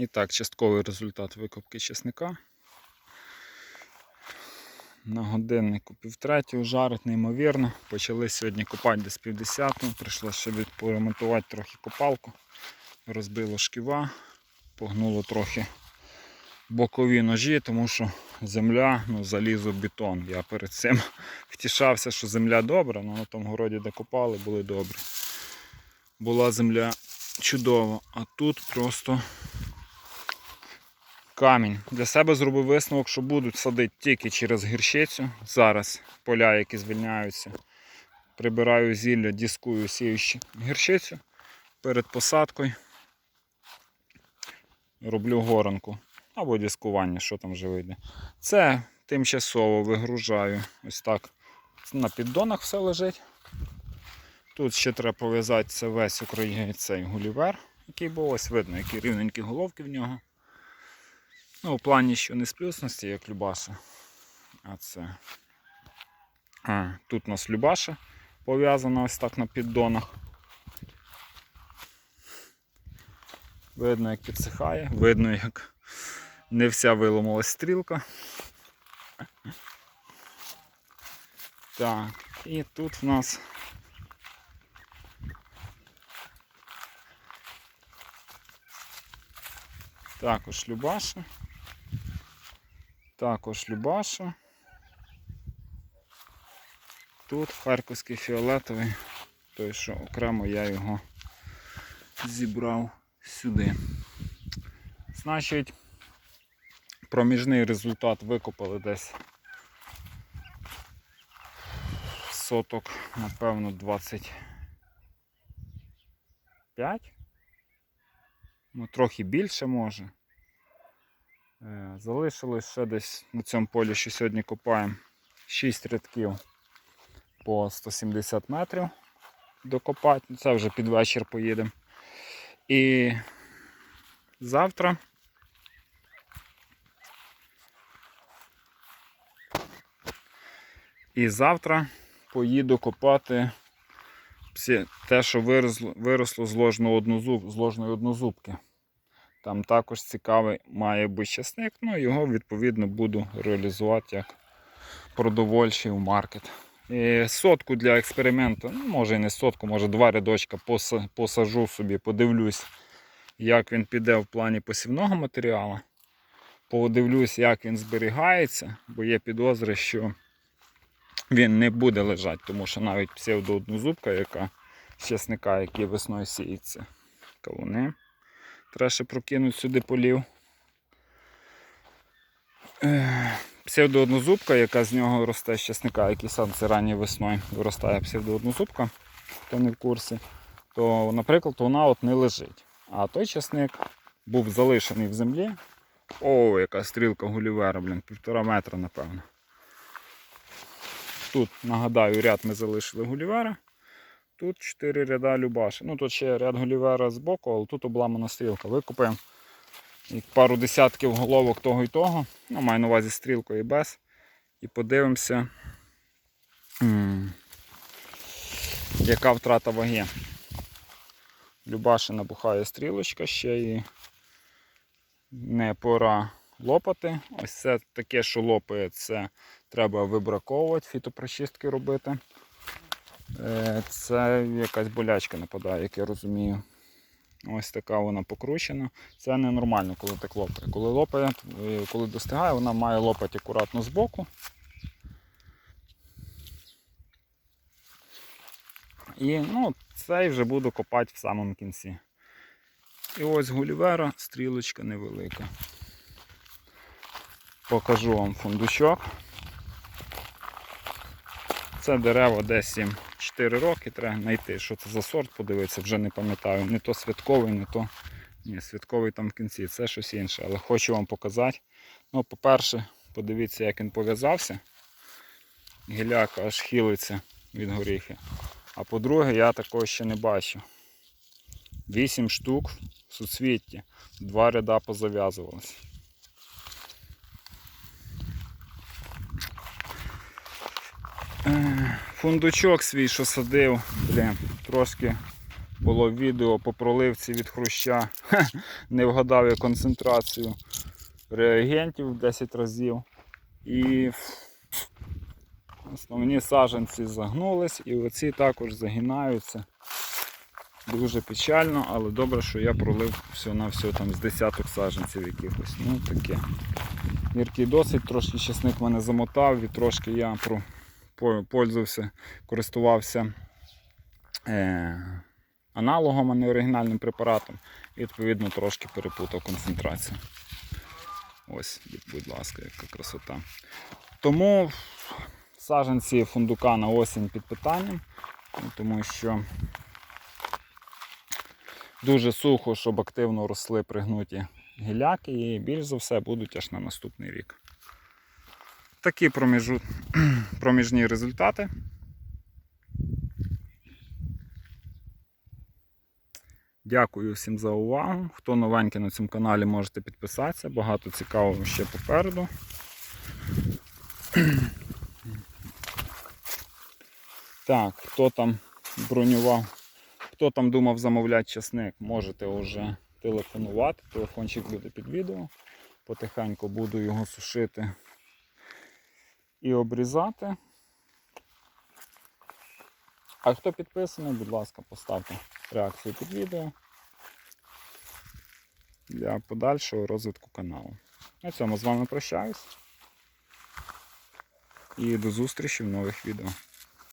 І так, частковий результат викопки чесника. На годиннику півтретього жарить, неймовірно. Почали сьогодні копати десь півдесятого. Прийшлося ще поремонтувати трохи копалку. Розбило шківа, погнуло трохи бокові ножі, тому що земля, ну, залізо бетон. Я перед цим втішався, що земля добра, але на тому городі, де копали, були добрі. Була земля чудова, а тут просто камінь. Для себе зробив висновок, що будуть садити тільки через гірщицю. Зараз поля, які звільняються. Прибираю зілля, дискую, сіючи гірщицю перед посадкою. Роблю горанку або дискування, що там вже вийде. Це тимчасово вигружаю. Ось так. На піддонах все лежить. Тут ще треба пов'язати це весь Україні цей гулівер, який був ось видно, які рівненькі головки в нього. Ну, у плані, що не з плюсності, як Любаша. А це. А, тут у нас Любаша пов'язана ось так на піддонах. Видно, як підсихає, видно, як не вся виломалась стрілка. Так, і тут в нас також Любаша. Також Любаша. Тут харківський фіолетовий, той, що окремо я його зібрав сюди. Значить, проміжний результат викопали десь соток, напевно, 25. Ну, трохи більше може. Е, Залишилось ще десь на цьому полі, що сьогодні копаємо 6 рядків по 170 метрів докопати. Ну, Це вже під вечір поїдемо. І завтра і завтра поїду копати те, що виросло, з ложної однозубки. Там також цікавий має бути часник, ну його відповідно буду реалізувати як продовольчий в маркет. І сотку для експерименту, ну може і не сотку, може два рядочка посажу собі, подивлюсь, як він піде в плані посівного матеріалу. Подивлюсь, як він зберігається, бо є підозри, що він не буде лежати, тому що навіть псевдооднозубка, яка з який весною сіється, кавуни. Треба ще прокинути сюди полів. Псевдооднозубка, яка з нього росте з чесника, який сам це ранньою весною виростає псевдооднозубка, хто не в курсі, то, наприклад, вона от не лежить. А той чесник був залишений в землі. О, яка стрілка гулівера, блін, півтора метра, напевно. Тут, нагадаю, ряд ми залишили гулівера. Тут 4 ряда Любаші. Ну тут ще ряд Гулівера з боку, але тут обламана стрілка. Викупаємо пару десятків головок того і того. Ну, маю на увазі стрілкою і без. І подивимося, яка втрата ваги. Любаші набухає стрілочка ще і не пора лопати. Ось це таке, що лопає, це треба вибраковувати, фітопрочистки робити. Е, Це якась болячка нападає, як я розумію. Ось така вона покручена. Це ненормально, коли так лопає. Коли лопає, е, коли достигає, вона має лопати акуратно збоку. І ну, цей вже буду копати в самому кінці. І ось гулівера, стрілочка невелика. Покажу вам фундучок. Це дерево десь їм 4 роки, треба знайти, що це за сорт, подивитися, вже не пам'ятаю. Не то святковий, не то. Ні, святковий там в кінці, це щось інше. Але хочу вам показати. Ну, по-перше, подивіться, як він пов'язався. Гіляка аж хилиться від горіхи. А по-друге, я такого ще не бачив. 8 штук в суцвітті, два ряда позав'язувалися. Фундучок свій, що садив, блін, трошки було відео по проливці від хруща. Не вгадав я концентрацію реагентів в 10 разів. І основні саджанці загнулись, і оці також загинаються. Дуже печально, але добре, що я пролив все на все там з десяток саджанців якихось. Ну таке. Гіркий досить, трошки чесник мене замотав, і трошки я про, пользувався, користувався е, аналогом, а не оригінальним препаратом. І відповідно трошки перепутав концентрацію. Ось, будь ласка, яка красота. Тому саджанці фундука на осінь під питанням, тому що дуже сухо, щоб активно росли пригнуті гіляки і більш за все будуть аж на наступний рік. Такі проміжу... проміжні результати. Дякую всім за увагу. Хто новенький на цьому каналі, можете підписатися. Багато цікавого ще попереду. Так, хто там бронював, хто там думав замовляти часник, можете вже телефонувати. Телефончик буде під відео. Потихеньку буду його сушити і обрізати. А хто підписаний, будь ласка, поставте реакцію під відео для подальшого розвитку каналу. На цьому з вами прощаюсь. І до зустрічі в нових відео.